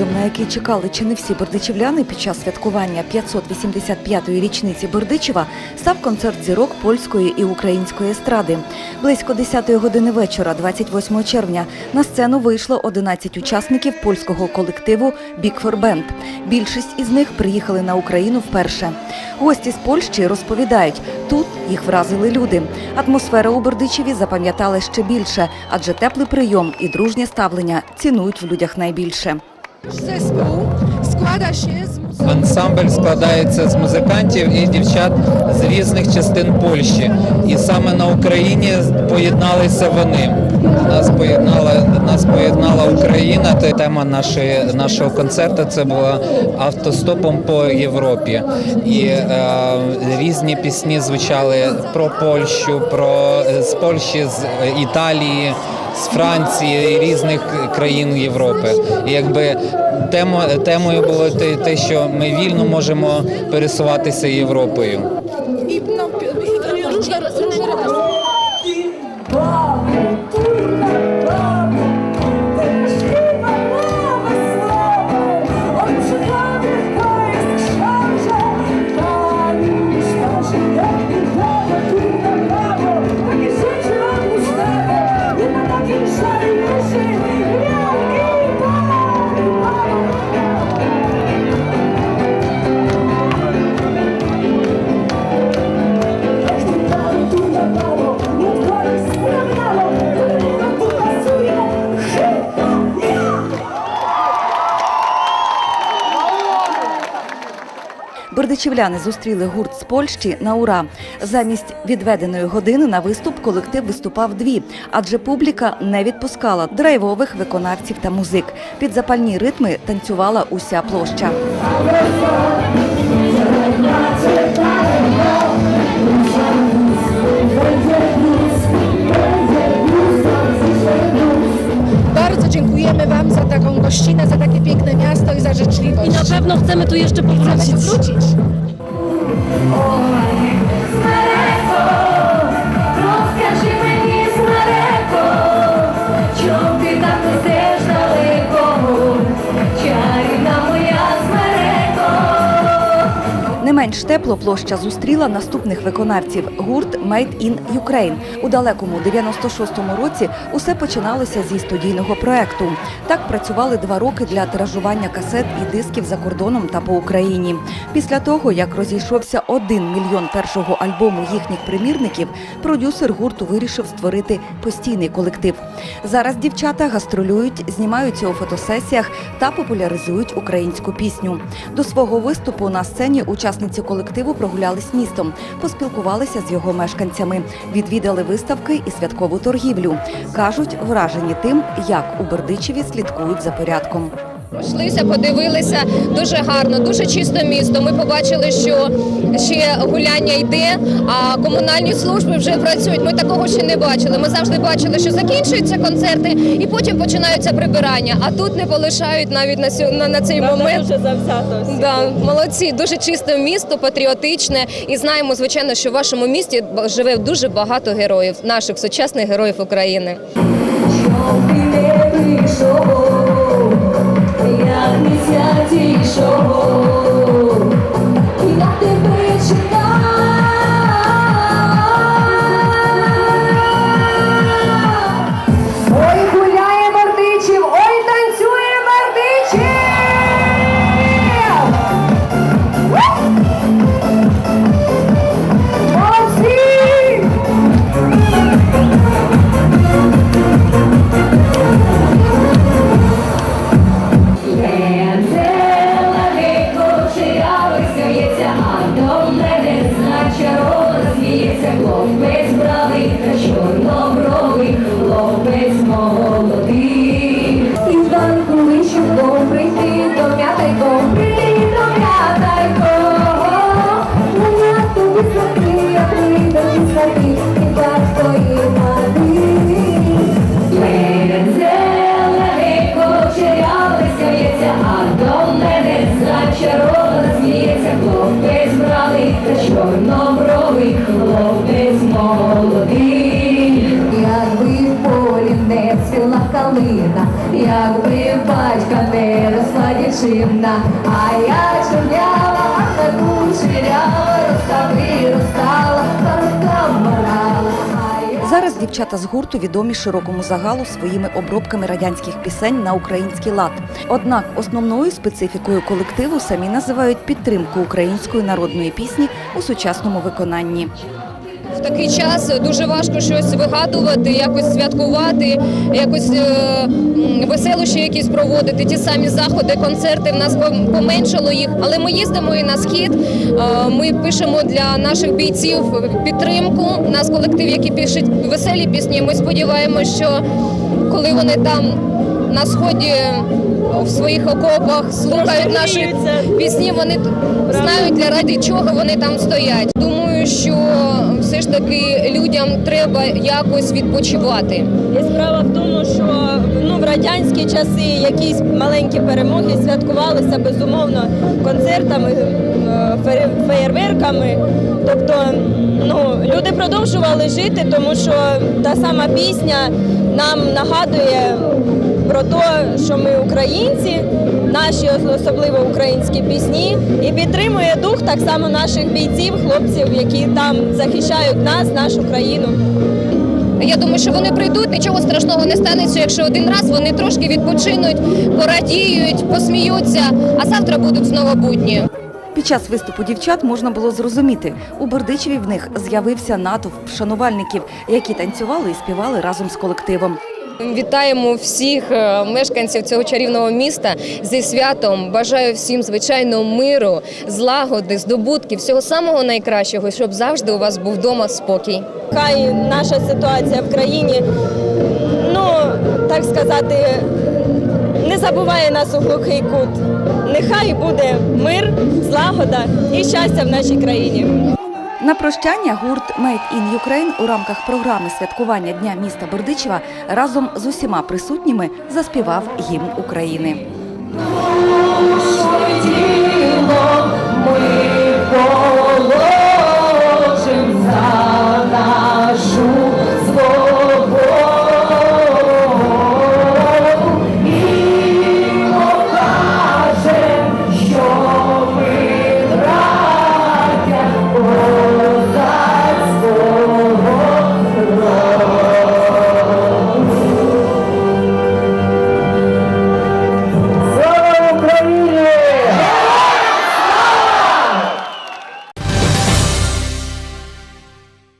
сюрпризом, на який чекали чи не всі бердичівляни під час святкування 585-ї річниці Бердичева, став концерт зірок польської і української естради. Близько 10-ї години вечора, 28 червня, на сцену вийшло 11 учасників польського колективу Band. Більшість із них приїхали на Україну вперше. Гості з Польщі розповідають, тут їх вразили люди. Атмосфера у Бердичеві запам'ятали ще більше, адже теплий прийом і дружнє ставлення цінують в людях найбільше. Zespół składa się z. Ансамбль складається з музикантів і дівчат з різних частин Польщі. І саме на Україні поєдналися вони. Нас поєднала, нас поєднала Україна. Та Тема нашої, нашого концерту це була автостопом по Європі. І е, різні пісні звучали про Польщу, про з Польщі, з Італії, з Франції і різних країн Європи. І якби тема темою було те, те, що ми вільно можемо пересуватися Європою. Бердичівляни зустріли гурт з Польщі на ура. Замість відведеної години на виступ колектив виступав дві, адже публіка не відпускала драйвових виконавців та музик. Під запальні ритми танцювала уся площа. Za takie piękne miasto i za życzliwość. I na pewno chcemy tu jeszcze powrócić. wrócić. Менш тепло площа зустріла наступних виконавців гурт Made in Ukraine. У далекому 96-му році усе починалося зі студійного проекту. Так працювали два роки для тиражування касет і дисків за кордоном та по Україні. Після того, як розійшовся один мільйон першого альбому їхніх примірників, продюсер гурту вирішив створити постійний колектив. Зараз дівчата гастролюють, знімаються у фотосесіях та популяризують українську пісню. До свого виступу на сцені учасниці колективу прогулялись містом, поспілкувалися з його мешканцями, відвідали виставки і святкову торгівлю. кажуть, вражені тим, як у Бердичеві слідкують за порядком. Пройшлися, подивилися дуже гарно, дуже чисто місто. Ми побачили, що ще гуляння йде, а комунальні служби вже працюють. Ми такого ще не бачили. Ми завжди бачили, що закінчуються концерти, і потім починаються прибирання. А тут не полишають навіть на сьо- на, на цей момент. Дуже завзято. всі. Да, молодці, дуже чисте місто, патріотичне. І знаємо, звичайно, що в вашому місті живе дуже багато героїв, наших сучасних героїв України. Як місяць чорнобровий хлопець молодий, якби в полі не цвіла калина, якби батька не росла дівчина, а я чорняла, а таку кучеряла розставила. Зараз дівчата з гурту відомі широкому загалу своїми обробками радянських пісень на український лад. Однак основною специфікою колективу самі називають підтримку української народної пісні у сучасному виконанні. В такий час дуже важко щось вигадувати, якось святкувати, якось е, веселощі якісь проводити. Ті самі заходи, концерти. В нас поменшало їх, але ми їздимо і на схід. Е, Ми пишемо для наших бійців підтримку. У нас колектив, який пише веселі пісні. Ми сподіваємося, що коли вони там на сході в своїх окопах слухають наші пісні, вони знають для ради чого вони там стоять. Таки людям треба якось відпочивати. І справа в тому, що ну, в радянські часи якісь маленькі перемоги святкувалися безумовно концертами, е, феєрверками. Тобто продовжували жити, тому що та сама пісня нам нагадує про те, що ми українці, наші особливо українські пісні, і підтримує дух так само наших бійців, хлопців, які там захищають нас, нашу країну. Я думаю, що вони прийдуть, нічого страшного не станеться, якщо один раз вони трошки відпочинуть, порадіють, посміються, а завтра будуть знову будні. Під час виступу дівчат можна було зрозуміти, у Бердичеві в них з'явився натовп шанувальників, які танцювали і співали разом з колективом. Вітаємо всіх е, мешканців цього чарівного міста зі святом. Бажаю всім звичайно миру, злагоди, здобутків, всього самого найкращого, щоб завжди у вас був вдома спокій. Хай наша ситуація в країні, ну так сказати, не забуває нас у глухий кут. Нехай буде мир, злагода і щастя в нашій країні. На прощання гурт Made in Ukraine у рамках програми святкування Дня міста Бердичева разом з усіма присутніми заспівав гімн України.